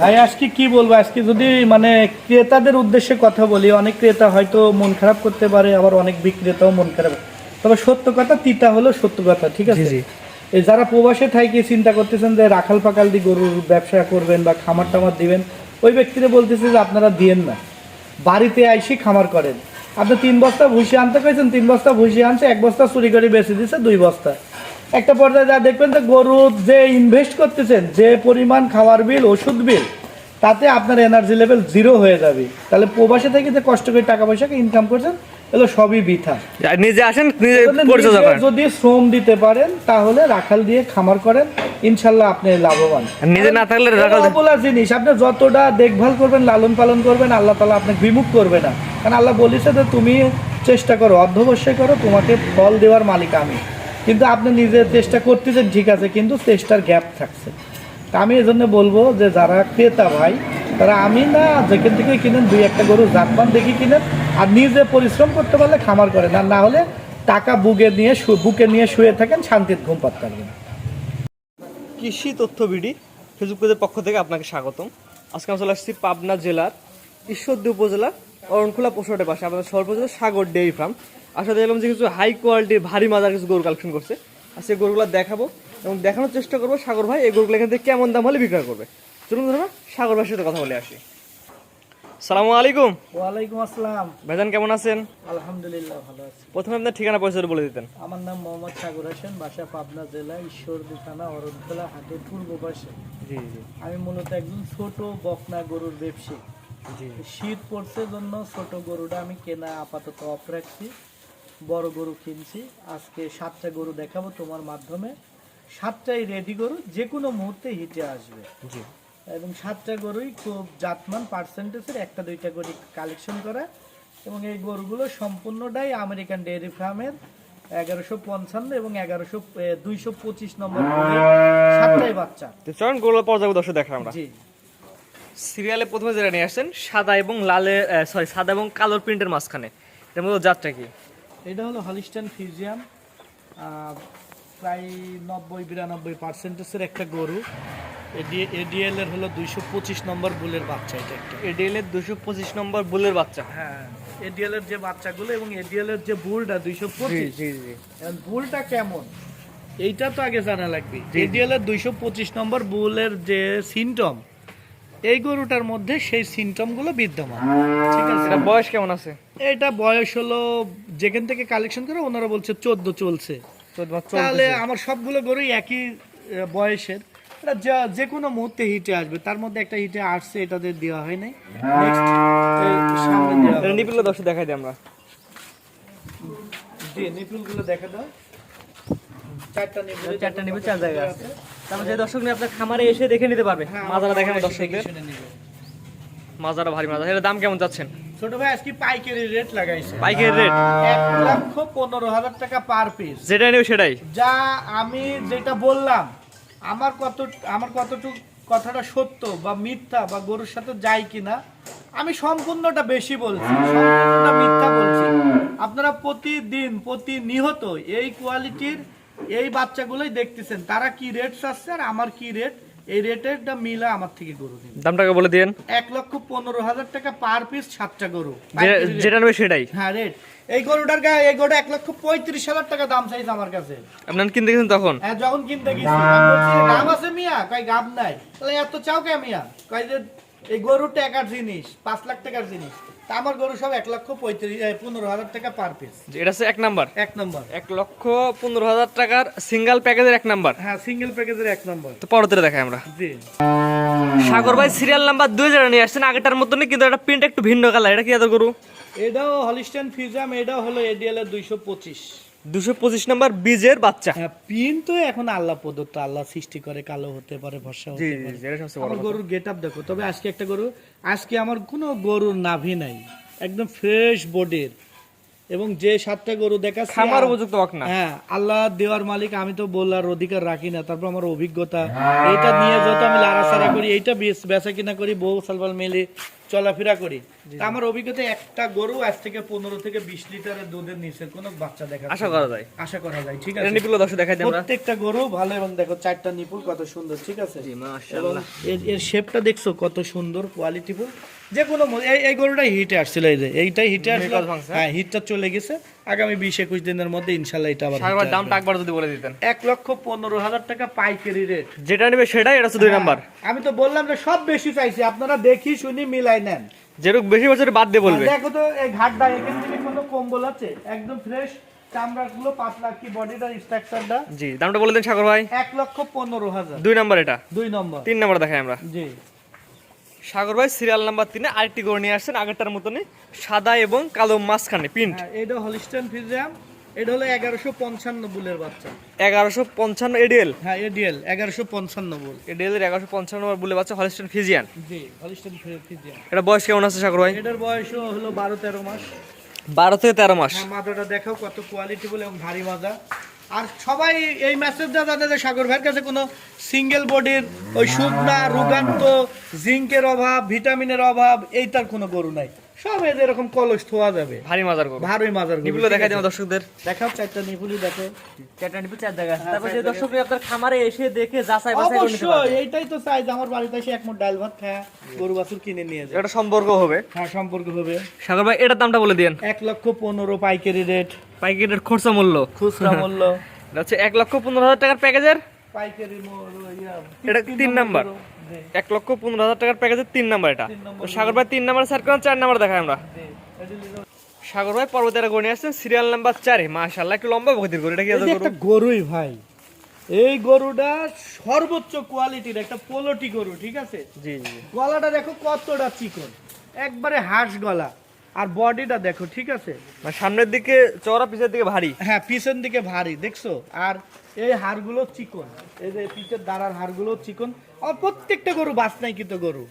ভাই আজকে কি বলব? আজকে যদি মানে ক্রেতাদের উদ্দেশ্যে কথা বলি অনেক ক্রেতা হয়তো মন খারাপ করতে পারে আবার অনেক বিক্রেতাও মন খারাপ। তবে সত্য কথা তিতা হলো সত্য কথা ঠিক আছে। এই যারা প্রবাসে থাকি চিন্তা করতেছেন যে রাখাল পাকাল দিয়ে গরুর ব্যবসা করবেন বা খামার টামার দিবেন ওই ব্যক্তিরা বলতেছে যে আপনারা দিয়েন না। বাড়িতে আইসি খামার করেন। আপনি তিন বস্তা ভুসি আনতে পেয়েছেন তিন বস্তা ভুসি আনছে এক বস্তা চুরি করে বেঁচে দিচ্ছে দুই বস্তা। একটা পর্যায়ে যা দেখবেন যে গরু যে ইনভেস্ট করতেছেন যে পরিমাণ খাওয়ার বিল ওষুধ বিল তাতে আপনার এনার্জি লেভেল জিরো হয়ে যাবে। তাহলে প্রবাসে থেকে যে কষ্ট করে টাকা পয়সা ইনকাম করছেন এগুলো সবই বৃথা। নিজে আসেন নিজে পরিচর্যা করেন। যদি শ্রম দিতে পারেন তাহলে রাখাল দিয়ে খামার করেন ইনশাল্লাহ আপনি লাভবান। নিজে না থাকলে রাখাল অবলা জিনিস আপনি যতটা দেখভাল করবেন লালন পালন করবেন আল্লাহ তালা আপনাকে বিমুখ করবে না। কারণ আল্লাহ বলেছে যে তুমি চেষ্টা করো অধ্যবশ্যই করো তোমাকে ফল দেওয়ার মালিক আমি। কিন্তু আপনি নিজে চেষ্টা করতেছেন, ঠিক আছে, কিন্তু চেষ্টার গ্যাপ থাকছে। আমি এজন্য বলব যে যারা ক্রেতা ভাই, তারা আমি না যেখান থেকে কিনেন, দুই একটা গরু জাতমান দেখি কিনেন, আর নিজে পরিশ্রম করতে পারলে খামার করেন। আর না হলে টাকা বুকে নিয়ে বুকে নিয়ে শুয়ে থাকেন, শান্তির ঘুম পাতে পারবেন কৃষি তথ্য বিডি, ফেসবুক পেজের পক্ষ থেকে আপনাকে স্বাগতম। আজকে আমরা চলে আসছি পাবনা জেলার ঈশ্বরদী উপজেলা অরণখোলা পশুহাটের পাশে, আমাদের সর্বজেলা সাগর ডেয়ারি ফার্ম। আসলে দেখলাম যে কিছু হাই কোয়ালিটির ভারী মাজার কিছু গরু কালেকশন করছে। আর সেই গরুগুলো দেখাবো এবং দেখানোর চেষ্টা করব সাগর ভাই এই গরুগুলো এখান থেকে কেমন দাম হলে বিক্রয় করবে? চলুন ধরো সাগর ভাইয়ের সাথে কথা বলে আসি। সালামু আলাইকুম। ওয়ালাইকুম আসসালাম। ভাইজান কেমন আছেন? আলহামদুলিল্লাহ ভালো আছি। প্রথমে আপনার ঠিকানা পয়সা বলে দিতেন। আমার নাম মোহাম্মদ সাগর হোসেন বাসা পাবনা জেলা ঈশ্বরদী থানা অরণখোলা হাটের পূর্ব পাশে। জি জি। আমি মূলত একজন ছোট বকনা গরুর ব্যবসায়ী। জি শীত পড়ছে জন্য ছোট গরুটা আমি কেনা আপাতত অফ রাখছি। বড় গরু কিনছি। আজকে সাতটা গরু দেখাবো তোমার মাধ্যমে। সাতটাই রেডি গরু যে কোনো মুহূর্তে হিটে আসবে। এবং সাতটা গরুই খুব জাতমান পার্সেন্টেজের একটা দুইটা গরু কালেকশন করা। এবং এই গরুগুলো সম্পূর্ণটাই আমেরিকান ডেয়ারি ফার্মের এগারোশো পঞ্চান্ন এবং এগারোশো দুইশো পঁচিশ নম্বর সাতটাই বাচ্চা। চলুন গরুগুলো পর্যায়ে দর্শক আমরা। জি। সিরিয়ালে প্রথমে যেটা নিয়ে আসছেন সাদা এবং লালে সরি সাদা এবং কালোর প্রিন্টের মাঝখানে। এটার মধ্যে জাতটা কি? এটা হলো হলিস্টান ফিউজিয়াম প্রায় নব্বই বিরানব্বই পার্সেন্টেজের একটা গরু। এডিএল এর হলো দুইশো পঁচিশ নম্বর বুলের বাচ্চা এটা একটা। এডিএল এর দুশো পঁচিশ নম্বর বুলের বাচ্চা? হ্যাঁ এডিএল এর যে বাচ্চাগুলো এবং এডিএল এর যে বুলটা দুইশো পঁচিশ। বুলটা কেমন? এইটা তো আগে জানা লাগবে। এডিএল এর দুইশো পঁচিশ নম্বর বুলের যে সিমটম এই গরুটার মধ্যে সেই সিমটমগুলো বিদ্যমান। ঠিক আছে? এটা বয়স কেমন আছে? এটা বয়স হলো যেখান থেকে কালেকশন করে ওনারা বলছে চোদ্দ চলছে। তাহলে আমার সবগুলো গরুই একই বয়সের। এটা যা- যে কোনো মুহূর্তে হিটে আসবে। তার মধ্যে একটা হিটে আসছে এটাদের দেওয়া হয় নাই। নিপিলে দর্শক দেখাই দিই আমরা। জি নিপুলগুলো দেখে দাও। চারটা নিপুল চারটা নিপে চার জায়গা আছে। তারপর যে দর্শক নিয়ে আপনার খামারে এসে দেখে নিতে পারবে। হ্যাঁ, মাজারা দেখেন দর্শকদের। মাজারা ভারী মাজা এর দাম কেমন যাচ্ছেন ছোট ভাই আজকে পাইকারি রেট লাগাইছে। পাইকের রেট এক লক্ষ পনেরো হাজার টাকা পার পিস যেটা নেবে সেটাই। যা আমি যেটা বললাম আমার কত আমার কতটুকু কথাটা সত্য বা মিথ্যা বা গরুর সাথে যায় কিনা আমি সম্পূর্ণটা বেশি বলছি সম্পূর্ণটা মিথ্যা বলছি। আপনারা প্রতিদিন প্রতিনিহত এই কোয়ালিটির এই বাচ্চাগুলোই দেখতেছেন তারা কি রেট চাচ্ছে আর আমার কি রেট এই রেটেরটা মিলা আমার থেকে গরু দিন দামটাকে বলে দিন এক লক্ষ পনেরো হাজার টাকা পার পিস সাতটা গরু। যেটা নেবে সেটাই। হ্যাঁ রেট এই গরুটার গায়ে এই গরুটা এক লক্ষ পঁয়ত্রিশ হাজার টাকা দাম চাইছে আমার কাছে। আপনার কিনতে গেছেন তখন? হ্যাঁ যখন কিনতে গেছি গাব আছে মিয়া? কয় গাব নাই। তাহলে এত চাও কে মিয়া? কয় যে এই গরু টাকার জিনিস পাঁচ লাখ টাকার জিনিস। তা আমার গরু সব এক লক্ষ পঁয়ত্রিশ পনেরো হাজার টাকা পার পিস এটা হচ্ছে এক নাম্বার। এক নম্বর। এক লক্ষ পনেরো হাজার টাকার সিঙ্গেল প্যাকেজের এক নাম্বার। হ্যাঁ সিঙ্গেল প্যাকেজের এক নম্বর। তো পরবর্তীতে দেখাই আমরা। জি। সাগর ভাই সিরিয়াল নাম্বার দুই যেটা নিয়ে আসছেন। আগেটার মতনই কিন্তু একটা প্রিন্ট একটু ভিন্ন কালার এটা কি এত গরু? এটাও হলিস্টেন ফিজাম এটাও হলো এডিএল এর দুইশো পঁচিশ। দুশো পঁচিশ নাম্বার বীজের বাচ্চা। হ্যাঁ পিন তো এখন আল্লাহ প্রদত্ত আল্লাহ সৃষ্টি করে কালো হতে পারে ভরসা হতে পারে। গরুর গেট আপ দেখো তবে আজকে একটা গরু আজকে আমার কোনো গরুর নাভি নাই একদম ফ্রেশ বডির। এবং যে সাতটা গরু দেখাচ্ছি খামার উপযুক্ত না। হ্যাঁ আল্লাহ দেওয়ার মালিক আমি তো বলার অধিকার রাখি না তারপর আমার অভিজ্ঞতা। এইটা নিয়ে যত আমি লাড়াছাড়া করি এইটা বেচ- কিনা করি বউ সালবাল মেলে চলাফেরা করি। আমার অভিজ্ঞতা একটা গরু আজ থেকে পনেরো থেকে বিশ লিটারের দুধের নিচে কোন বাচ্চা দেখা আশা করা যায়। আশা করা যায় ঠিক আছে। নিপুল দর্শক দেখাই দিই আমরা। প্রত্যেকটা গরু ভালো এবং দেখো চারটা নিপুল কত সুন্দর ঠিক আছে। এর শেপটা দেখছ কত সুন্দর কোয়ালিটিফুল যে কোনো এই এই গরুটা হিটে আসছিল এই যে এইটাই হিটে আসছিল হ্যাঁ? হিটটা চলে গেছে। আগামী বিশ একুশ দিনের মধ্যে ইনশাল্লাহ এটা আবার দামটা একবার যদি বলে দিতেন। এক লক্ষ পনেরো হাজার টাকা পাইকারি রেট যেটা নেবে সেটাই এটা দুই নাম্বার। আমি তো বললাম যে সব বেশি চাইছি আপনারা দেখি শুনি মিলাই নেন। যেরকম বেশি বছর বাদ দিয়ে বলবে। দেখো তো এই ঘাটটা এখান থেকে কোনো কম্বল আছে? একদম ফ্রেশ চামড়াগুলো পাতলা কি বডিটার স্ট্রাকচারটা জি দামটা বলে দিন সাগর ভাই। এক লক্ষ পনেরো হাজার। দুই নাম্বার এটা। দুই নম্বর। তিন নাম্বার দেখাই আমরা। জি। সাগর ভাই সিরিয়াল নাম্বার তিনে আরেকটি গরু নিয়ে আসছেন আগেরটার মতনই সাদা এবং কালো মাঝখানে প্রিন্ট হ্যাঁ এটা হলিস্টান ফিজিয়াম এটা হলো এগারোশো পঞ্চান্ন বুলের বাচ্চা। এগারোশো পঞ্চান্ন এডিএল হ্যাঁ এডিএল এগারোশো পঞ্চান্ন বুল। এডিএল এর এগারোশো পঞ্চান্ন নম্বর বলে বাচ্চা হলিস্টন ফিজিয়ান জি হলিস্টান ফিজিয়াম এটা বয়স কেমন আছে সাগর ভাই? এটার বয়সও হলো বারো তেরো মাস। বারো থেকে তেরো মাস। হ্যাঁ মাথাটা দেখাও কত কোয়ালিটি বলে এবং ভারী মাজা। আর সবাই এই মেসেজটা জানে যে সাগর ভাইয়ের কাছে কোনো সিঙ্গেল বডির ওই শুকনা রুগান্ত জিঙ্কের অভাব ভিটামিনের অভাব এইটার কোনো গরু নাই। সব এদের এরকম কলস থোয়া যাবে। ভারী মাজার গরু। ভারী মাজার গরু। নিপুলো দিও দর্শকদের। দেখাও চারটা নিপুলি দেখো। চারটা নিপুল চার জায়গা। তারপর যে দর্শকরা আপনার খামারে এসে দেখে যাচাই বাছাই করে নিতে অবশ্যই পারবে। এইটাই তো চাই যে আমার বাড়িতে এসে এক মোট ডাল ভাত খায় গরু বাছুর কিনে নিয়ে যায়। এটা সম্পর্ক হবে। হ্যাঁ সম্পর্ক হবে। সাগর ভাই এটার দামটা বলে দিন এক লক্ষ পনেরো পাইকারি রেট প্যাকেটের খরচা মূল্য। খুচরা মূল্য। এটা হচ্ছে এক লক্ষ পনেরো হাজার টাকার প্যাকেজের? পাইকারি এটা তিন নাম্বার এক লক্ষ পনেরো হাজার টাকার প্যাকেজের তিন নাম্বার এটা। সাগর ভাই তিন নাম্বার স্যার করেন চার নাম্বার দেখাই আমরা। সাগর ভাই পর্বতের গণি আসছেন সিরিয়াল নাম্বার চারে। মাশাল্লাহ একটু লম্বা ভক্তির গরু এটা কি গরু? একটা গরুই ভাই। এই গরুটা সর্বোচ্চ কোয়ালিটির একটা পোলটি গরু ঠিক আছে? জি জি। গলাটা দেখো কতটা চিকন। একবারে হাঁস গলা। আর বডিটা দেখো ঠিক আছে? মানে সামনের দিকে চওড়া পিছের দিকে ভারী? হ্যাঁ পিছন দিকে ভারী দেখছ? আর এই হাড়গুলো চিকন। এই যে পিছের দাঁড়ার হাড়গুলো চিকন। আর প্রত্যেকটা গরু বাস নাই কিন্তু গরু।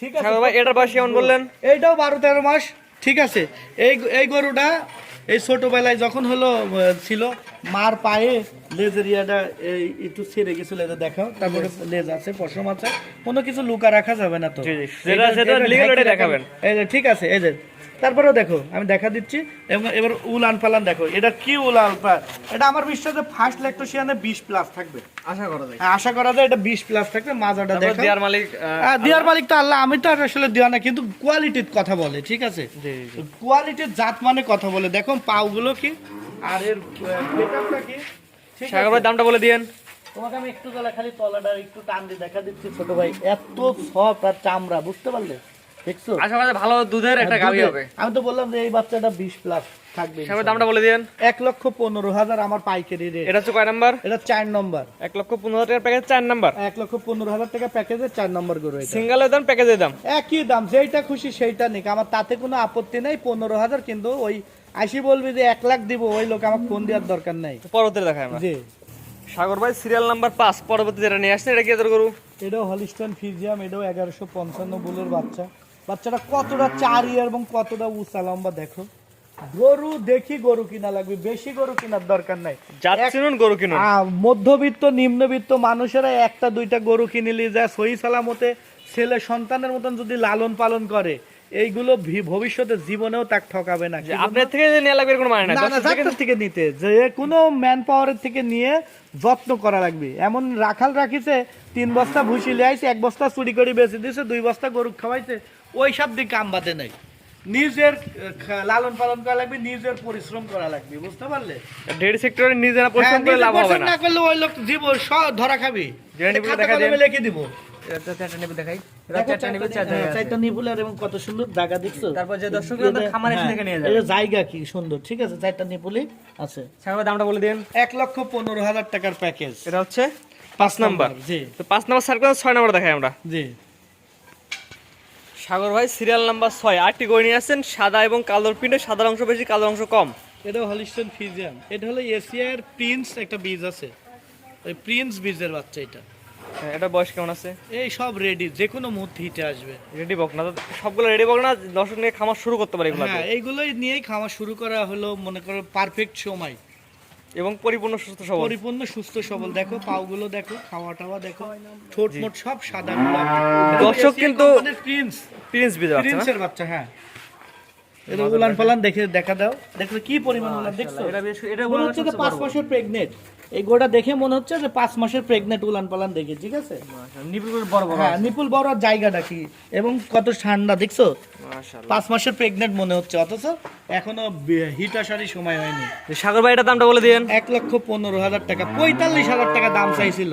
ঠিক আছে? এটা ভাই এটার বয়স কেমন বললেন? এইটাও বারো তেরো মাস ঠিক আছে? এই এই গরুটা এই ছোটোবেলায় যখন হলো ছিল মার পায়ে লেজের ইয়াটা এই একটু ছেড়ে গেছিল এটা দেখাও তারপরে লেজ আছে পশম আছে কোনো কিছু লুকা রাখা যাবে না তো। ঠিক আছে এই যে তারপরেও দেখো আমি দেখা দিচ্ছি এবং এবার উলান পালান দেখো এটা কি উলান পালান এটা আমার বিশ্বাসে ফার্স্ট ল্যাকটোসিয়ানে বিশ প্লাস থাকবে। আশা করা যায়। হ্যাঁ, আশা করা যায় এটা বিশ প্লাস থাকবে মাজাটা দেখো দেয়ার মালিক হ্যাঁ, দেওয়ার মালিক তো আল্লাহ আমি তো আর আসলে দেওয়া না কিন্তু কোয়ালিটির কথা বলে ঠিক আছে। কোয়ালিটির জাত মানে কথা বলে দেখো পাউগুলো কি আর এর গেটআপটা কি ঠিক সাগর আছে? ভাই দামটা বলে দিয়েন। তোমাকে আমি একটু গলা খালি তলাটা একটু টান দিয়ে দেখা দিচ্ছি ছোট ভাই এত সফট আর চামড়া বুঝতে পারলে? দেখছ? আশা ভালো দুধের একটা গাভি হবে। আমি তো বললাম যে এই বাচ্চাটা বিশ প্লাস থাকবে সাগর দামটা বলে দিয়েন। এক লক্ষ পনেরো হাজার আমার পাইকারি রেট এটা হচ্ছে কয় নাম্বার? এটা চার নম্বর। এক লক্ষ পনেরো হাজার টাকার প্যাকেজ চার নাম্বার। এক লক্ষ পনেরো হাজার টাকা প্যাকেজের চার নম্বর গরু এটা। সিঙ্গেলের দাম প্যাকেজের দাম? একই দাম যেইটা খুশি সেইটা নিক। আমার তাতে কোনো আপত্তি নাই পনেরো হাজার কিন্তু ওই আইসি বলবি যে এক লাখ দিব ওই লোক আমাকে ফোন দেওয়ার দরকার নাই। পরবর্তীতে দেখাই আমরা। জি। সাগর ভাই সিরিয়াল নাম্বার পাঁচ পরবর্তী যেটা নিয়ে আসছেন এটা কি গরু? এটাও হলিস্টন ফিজিয়াম এটাও এগারোশো পঞ্চান্ন বুলের বাচ্চা। বাচ্চাটা কতটা চার এবং কতটা উঁচা লম্বা দেখো। গরু দেখি গরু কিনা লাগবে বেশি গরু কেনার দরকার নাই। যাচ্ছেন গরু কিনুন। মধ্যবিত্ত নিম্নবিত্ত মানুষেরা একটা দুইটা গরু কিনে নিয়ে যায় সহি সালামতে ছেলে সন্তানের মতন যদি লালন পালন করে এইগুলো ভবিষ্যতে জীবনেও তাক ঠকাবে না। যে আপনার থেকে যে নেওয়া লাগবে কোনো মানে না ডাক্তার থেকে নিতে। যে কোনো ম্যান পাওয়ারের থেকে নিয়ে যত্ন করা লাগবে। এমন রাখাল রাখিছে তিন বস্তা ভুসি লিয়াইছে এক বস্তা চুরি করে বেঁচে দিয়েছে দুই বস্তা গরু খাওয়াইছে ওই সব দিকে কাম বাদে নাই। নিজের লালন পালন করা লাগবে নিজের পরিশ্রম করা লাগবে বুঝতে পারলে? ডেয়ারি সেক্টরে নিজেরা পরিশ্রম হ্যাঁ, করে লাভ হবে না। না করলে ওই লোক জীব ধরা খাবি। দেখা দিন। লিখে দিব। কত সুন্দর জায়গা দেখছ? তারপর যে খামারে এসে হ্যাঁ, দেখে নিয়ে যাবে। জায়গা কি সুন্দর ঠিক আছে? চারটা নিপুলি আছে। দামটা বলে দিন। এক লক্ষ পনেরো হাজার টাকার প্যাকেজ। এটা হচ্ছে পাঁচ নাম্বার জি। তো পাঁচ নাম্বার সার্কেল ছয় নাম্বার দেখাই আমরা। জি। সাগর ভাই সিরিয়াল নাম্বার ছয়। আটটি গড়ি নিয়ে আসছেন সাদা এবং কালোর প্রিন্টে সাদার অংশ বেশি কালোর অংশ কম। এটা হলিস্টন ফিজিয়াম এটা হলো এশিয়ার প্রিন্স একটা বীজ আছে। ওই প্রিন্স বীজের বাচ্চা এটা। হ্যাঁ, এটা বয়স কেমন আছে? এই সব রেডি যে কোনো মুহূর্তে হিটে আসবে। রেডি বক না সবগুলো রেডি বক না দর্শক নিয়ে খামার শুরু করতে পারে এগুলো হ্যাঁ এইগুলোই নিয়েই খামার শুরু করা হলো মনে করো পারফেক্ট সময়। এবং পরিপূর্ণ সুস্থ সবল। পরিপূর্ণ সুস্থ সবল। দেখো পাওগুলো দেখো খাওয়া টাওয়া দেখো ঠোঁট মোট সব সাদা দর্শক কিন্তু- প্রিন্স প্রিন্স প্রিন্সের বাচ্চা হ্যাঁ। এটা উলান দেখে দেখা দাও। দেখো কি পরিমাণ উলান দেখছ? এটা এটা হচ্ছে যে পাঁচ মাসের প্রেগনেন্ট এই গোটা দেখে মনে হচ্ছে যে পাঁচ মাসের প্রেগনেন্ট উলান পালান দেখে ঠিক আছে? নিপুল বড় বড় হ্যাঁ নিপুল বড় জায়গাটা কি? এবং কত ঠান্ডা দেখছ? পাঁচ মাসের প্রেগনেন্ট মনে হচ্ছে অথচ এখনও হিট আসারই সময় হয়নি। সাগর ভাই এটা দামটা বলে দিয়েন। এক লক্ষ পনেরো হাজার টাকা পঁয়তাল্লিশ হাজার টাকা দাম চাইছিল।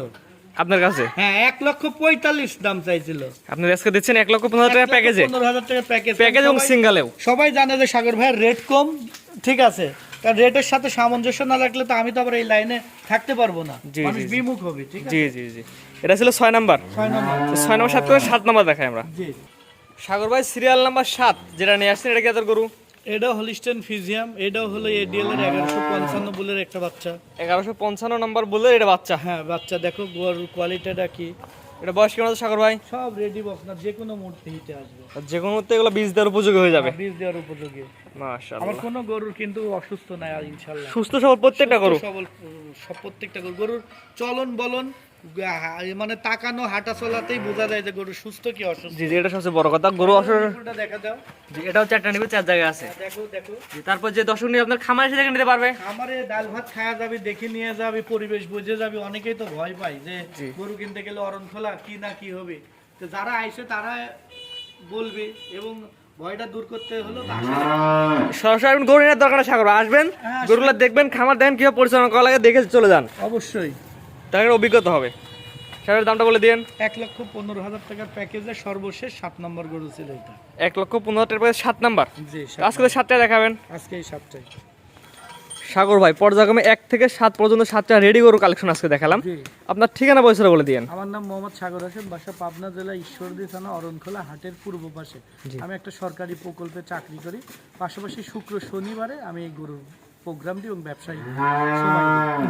আপনার কাছে? হ্যাঁ এক লক্ষ পঁয়তাল্লিশ দাম চাইছিল। আপনি আজকে দিচ্ছেন এক লক্ষ পনেরো টাকা প্যাকেজে। পনেরো হাজার টাকা প্যাকেজ। প্যাকেজ এবং সিঙ্গালেও। সবাই জানে যে সাগর ভাইয়ের রেট কম ঠিক আছে। কারণ রেটের সাথে সামঞ্জস্য না রাখলে তো আমি তো আবার এই লাইনে থাকতে পারব না। মানুষ। বিমুখ হবে ঠিক আছে? জি জি। জি এটা ছিল ছয় নাম্বার। ছয় নম্বর। ছয় নম্বর সাত করে সাত নাম্বার দেখাই আমরা। জি। সাগর ভাই সিরিয়াল নাম্বার সাত যেটা নিয়ে আসছেন এটা কি গরু? এটাও হলিস্টেন ফিজিয়াম এটাও হলো এডিএল এর এগারোশো পঞ্চান্ন বুলের একটা বাচ্চা। এগারোশো পঞ্চান্ন নাম্বার বললে এটা বাচ্চা? হ্যাঁ বাচ্চা দেখো গরুর কোয়ালিটিটা কি? এটা বয়স কেমন সাগর ভাই? সব রেডি বক্স না যে কোনো মুহূর্তে হিটে আসবে। আর যে কোনো মুহূর্তে এগুলো বীজ দেওয়ার উপযোগী হয়ে যাবে। বীজ দেওয়ার উপযোগী। আমার মাশাআল্লাহ কোনো গরুর কিন্তু অসুস্থ নাই আর ইনশাল্লাহ সুস্থ সবল প্রত্যেকটা গরু? সবল সব প্রত্যেকটা গরু। গরুর চলন বলন মানে তাকানো হাঁটা চলাতেই বোঝা যায় যে গরু সুস্থ কি অসুস্থ। জি এটা সবচেয়ে বড় কথা। গরু গরুটা দেখা দাও। জি এটাও চারটা নিবে চার জায়গায় আছে। দেখো দেখো। তারপর যে দর্শক নিয়ে আপনার খামার এসে দেখে নিতে পারবে। আমারে ডাল ভাত খাওয়া যাবে দেখে নিয়ে যাবে পরিবেশ বুঝে যাবে অনেকেই তো ভয় পায় যে গরু কিনতে গেলে অরণ খোলা কি না কি হবে। তো যারা আইসে তারা বলবে এবং ভয়টা দূর করতে হলো। সরাসরি গরু নেওয়ার দরকার আসবেন হ্যাঁ, গরুগুলো দেখবেন খামার দেখেন কীভাবে পরিচালনা করা লাগে দেখে চলে যান। অবশ্যই। একটা অভিজ্ঞতা হবে। সাগরের দামটা বলে দিন এক লক্ষ পনেরো হাজার টাকার প্যাকেজে সর্বশেষ সাত নম্বর গরু ছিল এটা। এক লক্ষ পনেরো টাকার পরে সাত নাম্বার। জি আজকে সাতটা দেখাবেন। আজকে এই সাতটাই সাগর ভাই পর্যায়ক্রমে এক থেকে সাত পর্যন্ত সাতটা রেডি গরু কালেকশন আজকে দেখালাম। আপনার ঠিকানা পয়সাটা বলে দিন আমার নাম মোহাম্মদ সাগর হোসেন বাসা পাবনা জেলা ঈশ্বরদী থানা অরণখোলা হাটের পূর্ব পাশে। আমি একটা সরকারি প্রকল্পে চাকরি করি। পাশাপাশি শুক্র শনিবারে আমি এই গরুর প্রোগ্রামটি এবং ব্যবসায়ী।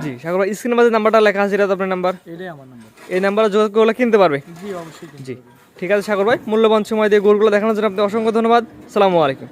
জি সাগর ভাই স্ক্রিনের মাঝে নাম্বারটা লেখা আছে এটা তো আপনার নাম্বার? এটাই আমার নাম্বার। এই নাম্বারে যোগাযোগ করলে কিনতে পারবে? জি অবশ্যই জি। ঠিক আছে সাগর ভাই মূল্যবান সময় দিয়ে গোলগুলো দেখানোর জন্য আপনি অসংখ্য ধন্যবাদ। সালামু আলাইকুম।